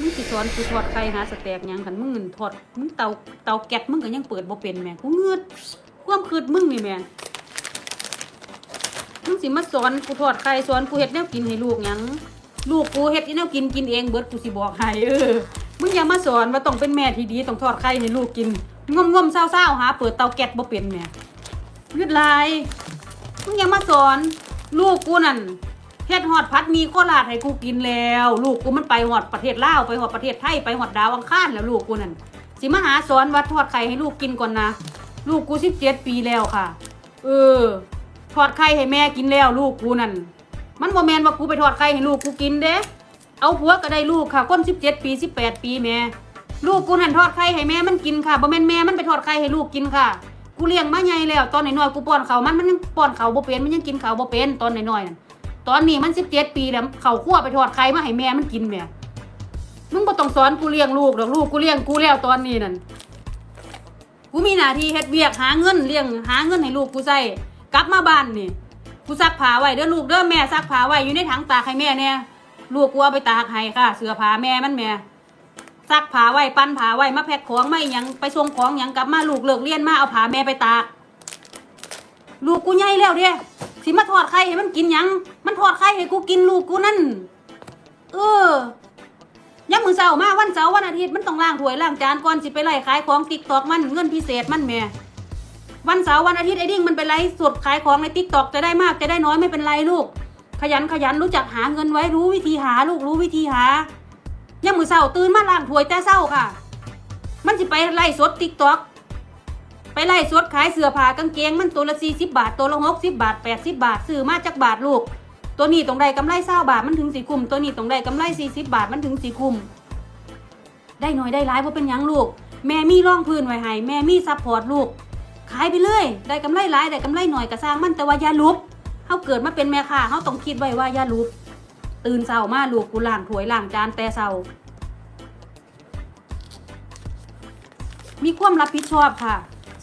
มึงสิสอนกูทอดไข่หาสแต็กหยังกันมึงเงินทอดมึงเตาเตาแก๊สมึงก็ยังเปิดบ่เป็นแม่กูเงือดความคืดมึงนี่แม่มึงสิมาสอนกูทอดไข่สอนกูเฮ็ดแนวกินให้ลูกหยังลูกกูเฮ็ดอีแนวกินกินเองเบิดกูสิบอกให้เออมึงอย่ามาสอนว่าต้องเป็นแม่ที่ดีต้องทอดไข่ให้ลูกกินงมงมๆเศร้าๆหาเปิดเตาแก๊สบ่เป็นแม่ยืดลายมึงอย่ามาสอนลูกกูนั่น เฮ็ดฮอดพัดมีโคราชให้กูกินแล้ว ลูกกูมันไปฮอดประเทศลาวไปฮอดประเทศไทยไปฮอดดาวอังคารแล้วลูกกูนั่นสิมาหาสอนว่าทอดไข่ให้ลูกกินก่อนนะ ลูกกูสิบเจ็ดปีแล้วค่ะ เออทอดไข่ให้แม่กินแล้ว ลูกกูนั่นมันบ่แมนว่ากูไปทอดไข่ให้ลูกกูกินเด้เอาผัวก็ได้ลูกค่ะคนสิบเจ็ดปีสิบแปดปีแม่ลูกกูนั่นทอดไข่ให้แม่มันกินค่ะบ่แม่นแม่มันไปทอดไข่ให้ลูกกินค่ะ กูเลี้ยงมาใหญ่แล้วตอนหน้อยๆกูป้อนเขามันมันยังป้อนเขาวบ่เป็นมันยังกินเขาวบ่เป็นตอนน้อยๆนั่น ตอนนี้มันสิบเจ็ดปีแล้วเขาคั่วไปทอดไข่มาให้แม่มันกินแม่มึงบ่ต้องสอนกูเลี้ยงลูกดอกลูกกูเลี้ยงกูแล้วตอนนี้นั่นกูมีหน้าที่เฮ็ดเวียกหาเงินเลี้ยงหาเงินให้ลูกกูใช้กลับมาบ้านนี่กูซักผ้าไว้เด้อลูกเด้อแม่ซักผ้าไว้อยู่ในถังตากให้แม่เนี่ยลูกกูเอาไปตากให้ค่ะ เสื้อผ้าแม่มันแม่ซักผ้าไว้ปั้นผ้าไว้มาแพ็คของไม่ยังไปส่งของยังกลับมาลูกเลิกเรียนมาเอาผ้าแม่ไปตากลูกกูใหญ่แล้วเด้ สิมาทอดไข่ให้มันกินหยัง มันทอดไข่ให้กูกินลูกกูนั่น เออยามมือเสาร์มาวันเสาร์วันอาทิตย์มันต้องล้างถ้วยล้างจานก่อนสิไปไล่ขายของติ๊กตอกมันเงินพิเศษมันแม่วันเสาร์วันอาทิตย์ไอ้ดิ้งมันไปไล่สดขายของในติ๊กตอกจะได้มากจะได้น้อยไม่เป็นไรลูก ขยันขยันรู้จักหาเงินไว้รู้วิธีหาลูกรู้วิธีหายังมือเศร้าตื่นมาล้างถ้วยแต่เศร้าค่ะ มันสิไปไล่สดติ๊กตอก ไปไล่สดขายเสื้อผ้ากางเกงมันตัวละสี่สิบบาท ตัวละหกสิบบาทแปดสิบบาทซื้อมาจากบาทลูก ตัวนี้ต้องได้กำไรเศร้าบาทมันถึงสี่คุมตัวนี้ต้องได้กำไรสี่สิบบาทมันถึงสี่คุม ได้หน่อยได้ร้ายเพราะเป็นยังลูก แม่มีร่องพื้นไว้ให้แม่มีซัพพอร์ตลูก ขายไปเลย ได้กำไรร้ายได้กำไรหน่อยกระสร้างมันแต่ว่าอย่าลุบเขาเกิดมาเป็นแม่ค้าเขาต้องคิดไว้ว่าอย่าลุบตื่นเช้ามาลูกกูล้างถ้วยล้างจานแต่เช้ามีความรับผิดชอบค่ะ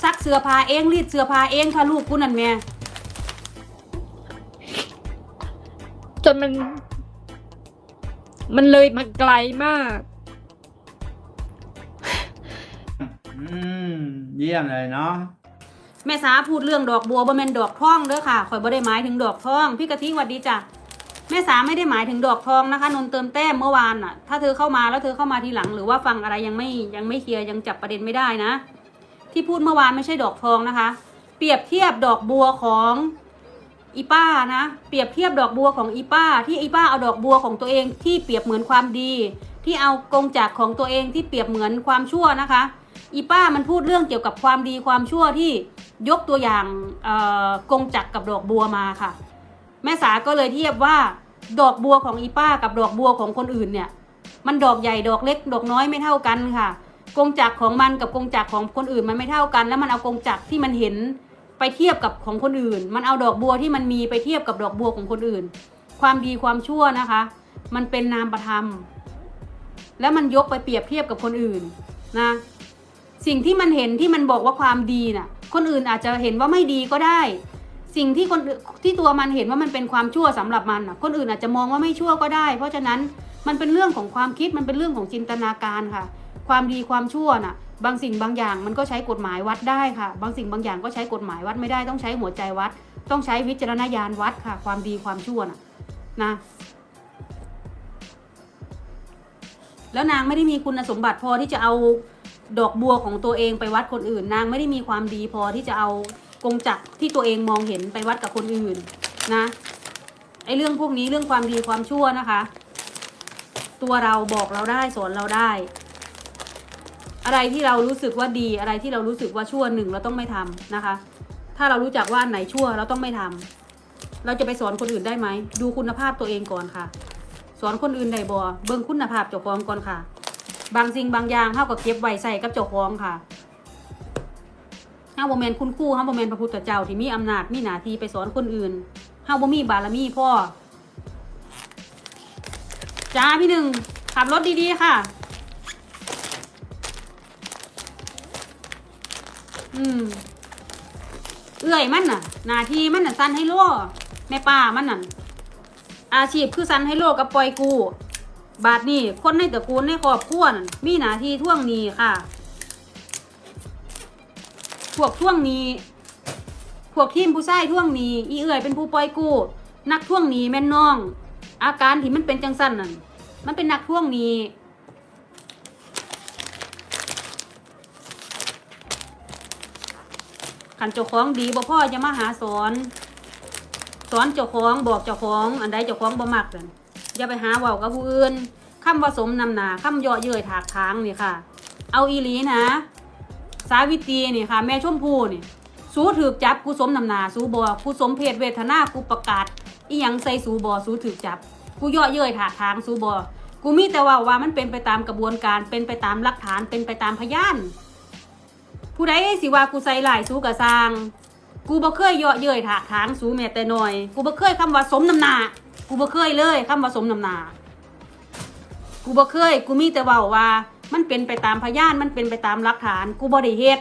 ซักเสื้อผ้าเองรีดเสื้อผ้าเองค่ะลูกกูนั่นแม่จนมัน มันเลยมาไกลมาก อืมเยี่ยมเลยเนาะแม่สาพูดเรื่องดอกบัวบ่แม่นดอกทองเด้อค่ะข่อยบ่ได้หมายถึงดอกทอง พี่กะทิหวัดดีจ้ะแม่สาไม่ได้หมายถึงดอกทองนะคะนนเติมแต้มเมื่อวานน่ะ ถ้าเธอเข้ามาแล้วเธอเข้ามาทีหลัง หรือว่าฟังอะไรยังไม่ยังไม่เคลียร์ยังจับประเด็นไม่ได้นะ ที่พูดเมื่อวานไม่ใช่ดอกทองนะคะ เปรียบเทียบดอกบัวของอีป้านะ เปรียบเทียบดอกบัวของอีป้า ที่อีป้าเอาดอกบัวของตัวเองที่เปรียบเหมือนความดี ที่เอากงจักรของตัวเองที่เปรียบเหมือนความชั่วนะคะ อีป้ามันพูดเรื่องเกี่ยวกับความดีความชั่วที่ยกตัวอย่างเอ่อกงจักรกับดอกบัวมาค่ะ แม่สาก็เลยเทียบว่า ดอกบัวของอีป้ากับดอกบัวของคนอื่นเนี่ย มันดอกใหญ่ดอกเล็กดอกน้อยไม่เท่ากันค่ะ กงจักรของมันกับกงจักรของคนอื่นมันไม่เท่ากัน แล้วมันเอากงจักรที่มันเห็นไปเทียบกับของคนอื่น มันเอาดอกบัวที่มันมีไปเทียบกับดอกบัวของคนอื่น ความดีความชั่วนะคะ มันเป็นนามประธรรม แล้วมันยกไปเปรียบเทียบกับคนอื่นนะสิ่งที่มันเห็นที่มันบอกว่าความดีน่ะ คนอื่นอาจจะเห็นว่าไม่ดีก็ได้ สิ่งที่คนที่ตัวมันเห็นว่ามันเป็นความชั่วสำหรับมันน่ะ คนอื่นอาจจะมองว่าไม่ชั่วก็ได้ เพราะฉะนั้นมันเป็นเรื่องของความคิดมันเป็นเรื่องของจินตนาการค่ะ ความดีความชั่วน่ะ บางสิ่งบางอย่างมันก็ใช้กฎหมายวัดได้ค่ะ บางสิ่งบางอย่างก็ใช้กฎหมายวัดไม่ได้ต้องใช้หัวใจวัด ต้องใช้วิจารณญาณวัดค่ะ ความดีความชั่วน่ะนะแล้วนางไม่ได้มีคุณสมบัติพอที่จะเอาดอกบัวของตัวเองไปวัดคนอื่น นางไม่ได้มีความดีพอที่จะเอากงจักรที่ตัวเองมองเห็นไปวัดกับคนอื่นนะไอ้เรื่องพวกนี้เรื่องความดีความชั่วนะคะ ตัวเราบอกเราได้สอนเราได้ อะไรที่เรารู้สึกว่าดีอะไรที่เรารู้สึกว่าชั่วหนึ่งเราต้องไม่ทำนะคะ ถ้าเรารู้จักว่าไหนชั่วเราต้องไม่ทำเราจะไปสอนคนอื่นได้ไหม ดูคุณภาพตัวเองก่อนค่ะ สอนคนอื่นได้บ่เบิ่งคุณภาพเจ้าของก่อนค่ะ บางสิ่งบางอย่างเฮาก็เก็บไว้ใส่กับเจ้าของค่ะเฮาบ่แม่นคุณครูเฮาบ่แม่นพระพุทธเจ้าที่มีอำนาจมีหน้าที่ไปสอนคนอื่นเฮาบ่มีบารมีพ่อจ้าพี่หนึ่งขับรถดีๆค่ะ อืมเอื้อยมันน่ะหนาทีมันน่ะสันให้โลแม่ป้ามันน่ะอาชีพคือสันให้โลกับปล่อยกู บาทนี่คนในตระกูลในครอบครัวนั่นมีหนาทีท่วงหนี้ค่ะ พวกท่วงหนี้พวกทีมผู้ชายท่วงหนี้อีเอื่อยเป็นผู้ปล่อยกู้นักท่วงหนี้แม่นน้อง อาการที่มันเป็นจังสั้นนั่นมันเป็นนักท่วงหนี้ ขันเจ้าของดีบ่พ่อจะมาหาสอนสอนเจ้าของบอกเจ้าของ อันใดเจ้าของบ่มักนั่นอย่าไปหาเว้ากับผู้อื่นคำผสมนำหนาคำเยาะเย้ยถากทางนี่ค่ะ เอาอีหลีนะ สาวิตรีนี่ค่ะ แม่ชมพู่นี่สูถือจับกูสมนำหนาสูบอกูสมเพศเวทนากูประกาศอีหยังใส่สูบอสูถือจับกูเยาะเย้ยถากทางสูบอกูมีแต่ว่าว่ามันเป็นไปตามกระบวนการเป็นไปตามหลักฐานเป็นไปตามพยาน ผู้ใดสิว่ากูใส่หลายสูกะสร้าง กูบ่เคยเยาะเย้ยถากทางสูแม้แต่น้อย กูบ่เคยคำว่าสมน้ำหนากูบ่เคยเลยคำว่าสมน้ำหนากูบ่เคย กูมีแต่เว้าว่า มันเป็นไปตามพยานมันเป็นไปตามหลักฐาน กูบ่ได้เฮ็ด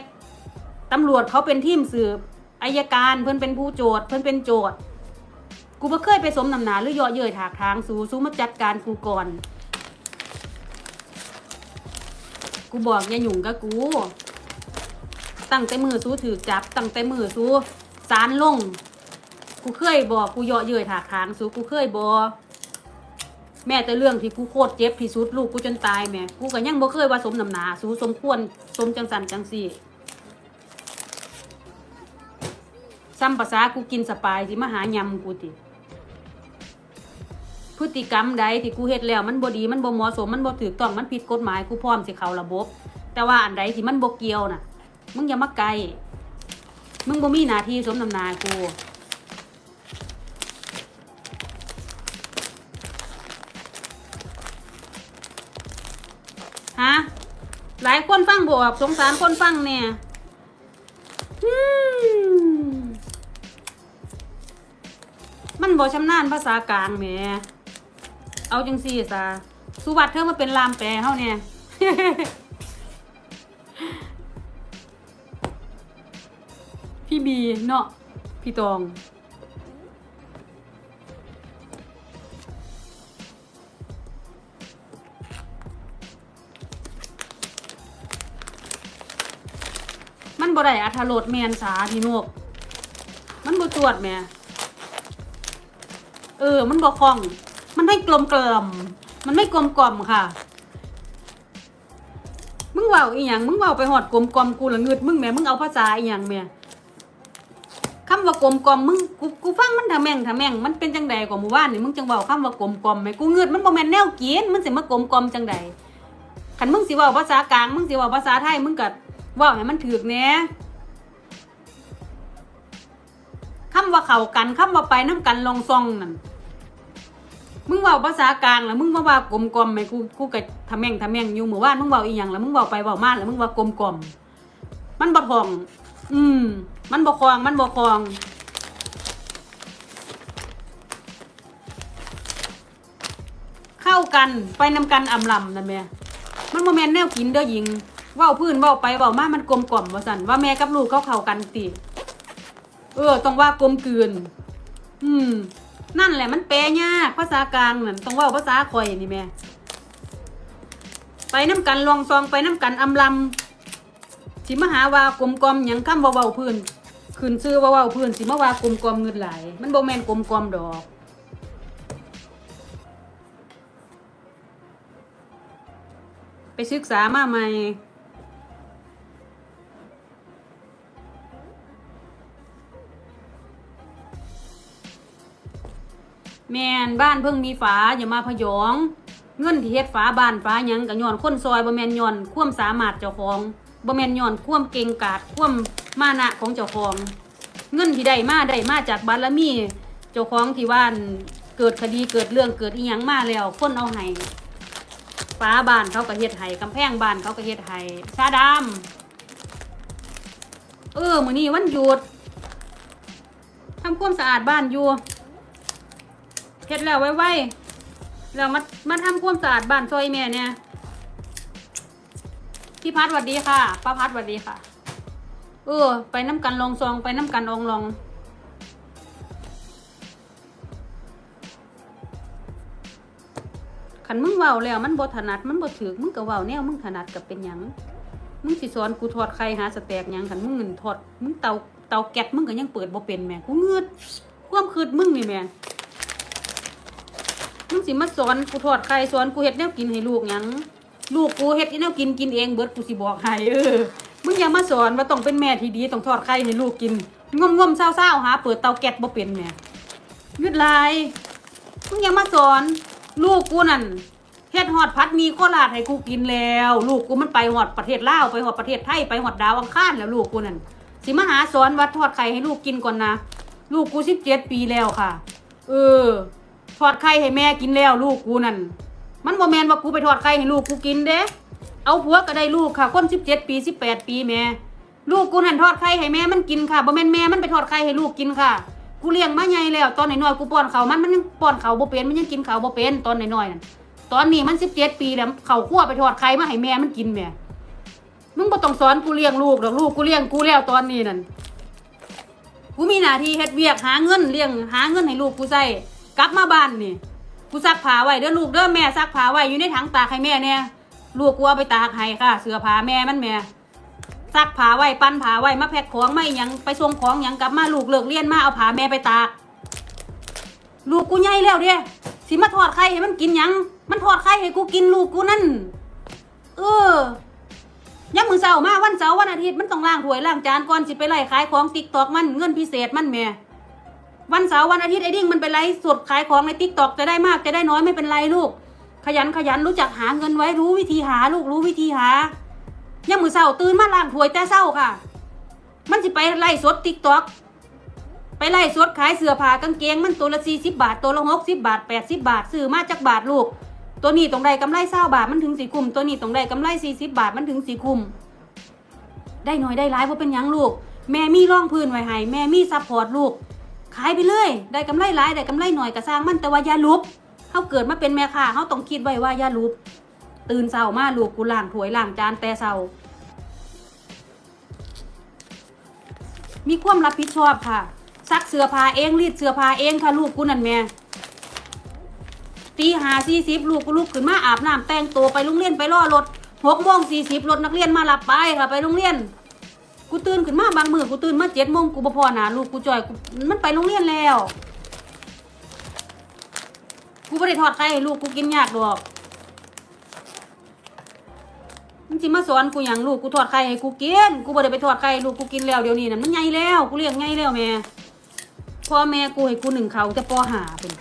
ตำรวจเขาเป็นทีมสืบอายการเพิ่นเป็นผู้โจทย์เพิ่นเป็นโจทย์กูบ่เคยไปสมน้ำหนาหรือเยาะเย้ยถากทางสูสูมาจัดการกูก่อน กูบอกอย่าหยุ่งกับกู ตั้งแต่มือสู้ถือจับตั้งแต่มือสู้สารลง กูเคยบอกกูเยาะเย้ยถากทางสู้กูเคยบอกแม่แต่เรื่องที่กูโคตรเจ็บที่สุดลูกกูจนตายแม่กูก็ยังบ่เคยว่าสมน้ำหนาสู้สมควรสมจังสันจังสี่ซ้ำภาษากูกินสปายที่มาหายำกูติพฤติกรรมใดที่กูเฮ็ดแล้วมันบ่ดีมันบ่เหมาะสมมันบ่ถูกต้องมันผิดกฎหมายกูพร้อมสิเข้าระบบ แต่ว่าอันใดที่มันบ่เกี่ยวน่ะ มึงอย่ามาไกล มึงบ่มีหน้าที่สมนำนากูฮะหลายคนฟังบอกสงสารคนฟังเนี่ยมมันบ่ชำนาญภาษากลางแหมเอาจังซี่ซะสุวัสดิ์เธอมาเป็นลามแปลเฮาเนี่ย พี่บีเนาะพี่ตองมันบ่ได้อัธรสแมนสาพี่นก มันบ่ตรวจแม่เออ มันบ่คล่อง มันไม่กลมกล่อมมันไม่กลมกล่อมค่ะ มึงเว้าอีหยัง มึงเว้าไปหอดกลมกล่อมกูละงึดมึงแม่ มึงเอาภาษาอีหยังแม่ คำว่ากลมกลมมึงกูกูฟังมันทะแม่งทะแม่งมันเป็นจังใดกว่าหมู่บ้านนี่มึงจังเว้าคำว่ากลมกลมไหมกูเงึดมันบ่แม่นแนวกินมันสิมากลมกลมจังใดคันมึงสิเว้าภาษากลางมึงสิเว้าภาษาไทยมึงก็เว้าให้มันถูกแหน่คำว่าเข้ากันคำว่าไปน้ำกันลองซองนั่นมึงเว้าภาษากลางแล้วมึงมาว่ากลมกลมไหมกูกูก็ทำแม่งทำแม่งอยู่หมู่บ้านมึงเว้าอีหยังแล้วมึงเว้าไปเว้ามาแล้วมึงว่ากลมกลมมันบ่ทอง อืม มันบ่คลอง มันบ่คลอง เข้ากันไปนำกันอำลำนั่นแม่ มันบ่แม่นแนวกินเด้อหญิงว้าพื้นว้าไปเว้ามามันกลมกล่อมว่าซั่นว่าแม่กับลูกเขาเข้ากันติ เออต้องว่ากลมกลืน อืม นั่นแหละมันแปลยากภาษากลางนั่นต้องว่าภาษาคอยนี่แม่ ไปน้ำกันลองซองไปน้ำกันอำลำสิมาหาว่ากลมกลอมหยังคำว่าเว้าพื้น ขึ้นซื้อว่าว้าพื้นสิมาว่ากลมกลมเงินไหลมันโบแมนกลมกลมดอกไปศึกษามาใหม่ แมนบ้านเพิ่งมีฝาอย่ามาพยอง เงินที่เฮ็ดฝาบ้านฝายังก็ย้อนค้นซอยบ่แมนย้อน ความสามารถเจ้าของ บ่แมนย้อนความเก่งกาจความมานะของเจ้าของ เงินที่ได้มาได้มาจากบารมีเจ้าของที่ว่านเกิดคดีเกิดเรื่องเกิดอีหยังมาแล้วคนเอาให้ฝาบานเขาก็เฮ็ดให้กำแพงบานเขาก็เฮ็ดให้ชาดำเออมื้อนี้วันหยุดทำความสะอาดบ้านอยู่เฮ็ดแล้วไว้ๆแล้วมามาทำความสะอาดบ้านซอยแม่เนี่ย พี่พัดสวัสดีค่ะป้าพัดสวัสดีค่ะ เออ ไปน้ำกันลองซองไปน้ำกันองลองคคันมึงเว้าแล้วมันบ่ถนัดมันบ่ถึกมึงก็เว้าแนวมึงถนัดกับเป็นหยังมึงสิสอนกูทอดไข่หาสแต็กหยังคันมึงเงินทอดมึงเตาเตาแก๊สมึงก็ยังเปิดบ่เป็นแม่กูเงือดความคิดมึงนี่แม่มึงสิมาสอนกูทอดไข่สอนกูเฮ็ดแนวกินให้ลูกหยัง ลูกกูเฮ็ดแนวกินกินเองเบิดกูสิบอกให้เออมึงอย่ามาสอนว่าต้องเป็นแม่ที่ดีต้องทอดไข่ให้ลูกกินงมงมๆเศร้าหาเปิดเตาแก๊สบ่เป็นแม่เงืดลายมึงอย่ามาสอนลูกกูนั่นเฮ็ดฮอดพัดมีโคราชให้กูกินแล้ว ลูกกูมันไปฮอดประเทศลาวไปฮอดประเทศไทยไปฮอดดาวอังคารแล้วลูกกูนั่นสิมาหาสอนวัดทอดไข่ให้ลูกกินก่อนนะลูกกูสิบเจ็ดปีแล้วค่ะ เออทอดไข่ให้แม่กินแล้วลูกกูนั่น มันบ่แมนว่ากูไปทอดไข่ให้ลูกกูกินเด้เอาผัวก็ได้ลูกค่ะคนสิบเจ็ดปีสิบแปดปีแม่ลูกกูนั่นทอดไข่ให้แม่มันกินค่ะบ่แม่นแม่มันไปทอดไข่ให้ลูกกินค่ะ กูเลี้ยงมาใหญ่แล้ว ตอนหน้อยๆกูป้อนเขามันมันยังป้อนเขาบ่เป็นมันยังกินเขาบ่เป็นตอนหน้อยๆนั่นตอนนี้มันสิบเจ็ดปีแล้วเขาขั้วไปทอดไข่มาให้แม่มันกินแม่มึงบ่ต้องสอนกูเลี้ยงลูกดอกลูกกูเลี้ยงกูแล้วตอนนี้นั่นกูมีหน้าที่เฮ็ดเวียกหาเงินเลี้ยงหาเงินให้ลูกกูใช้กลับมาบ้านนี่ กูซักผ้าไว้เด้อลูกเด้อแม่ซักผ้าไว้อยู่ในถังตากให้แม่เนี่ยลูกกูเอาไปตากให้ค่ะ เสื้อผ้าแม่มันแม่ซักผ้าไว้ปั้นผ้าไว้มาแพ็คของไม่ยังไปส่งของยังกลับมาลูกเลิกเรียนมาเอาผ้าแม่ไปตาก ลูกกูใหญ่แล้วเด้สิมาทอดไข่ให้มันกินยัง มันทอดไข่ให้กูกินลูกกูนั่น เออยามมือเสาร์มาวันเสาร์วันอาทิตย์มันต้องล้างถ้วยล้างจานก่อนสิไปไล่ขายของติ๊กตอกมันเงินพิเศษมันแม่ วันเสาร์วันอาทิตย์ไอ้ดิ้งมันไปไล่สดขายของในติ๊กตอกจะได้มากจะได้น้อยไม่เป็นไรลูก ขยันขยันรู้จักหาเงินไว้รู้วิธีหาลูกรู้วิธีหายังมือเศร้าตื่นมาล้างถ้วยแต่เศร้าค่ะ มันสิไปไล่สดติ๊กต็อกไปไล่สดขายเสื้อผ้ากางเกงมันตัวละสี่สิบบาท ตัวละหกสิบบาทแปดสิบบาทซื้อมาจากบาทลูก ตัวนี้ต้องได้กำไรเศร้าบาทมันถึงสี่คุมตัวนี้ต้องได้กำไรสี่สิบบาทมันถึงสี่คุม ได้น่อยได้ร้ายว่าะเป็นยังลูก แม่มีร่องพื้นไว้ให้แม่มีซัพพอร์ตลูก ขายไปเลย ได้กำไรร้ายได้กำไรหน่อยก็สร้างมันแต่ว่าอย่าลุบเขาเกิดมาเป็นแม่ค้าเขาต้องคิดไว้ว่าอย่าลุบตื่นเช้ามาลูกกูล้างถ้วยล้างจานแต่เช้ามีความรับผิดชอบค่ะ ซักเสื้อผ้าเองรีดเสื้อผ้าเองค่ะลูกกูนั่นแม่ตีหาสี่สิบลูกกูลุกขึ้นมาอาบน้ำแต่งตัวไปโรงเรียนไปรอรถหกโมงสี่สิบรถนักเรียนมารับไปค่ะไปโรงเรียน กูตื่นขึ้นมาบางมือกูตื่นมาเจ็ดโมงกูบ่พอหนาลูกกูจอยกูมันไปโรงเรียนแล้ว กูไม่ได้ทอดไข่ให้ลูกกูกินยากดอกมึงสิมาสอนกูอย่างลูกกูทอดไข่ให้กูกินกูบ่ได้ไปทอดไข่ให้ลูกกูกินแล้วเดี๋ยวนี้น่ะมันใหญ่แล้ว กูเลี้ยงใหญ่แล้วแม่พ่อแม่กูให้กูหนึ่งเขาจะปอหาเป็น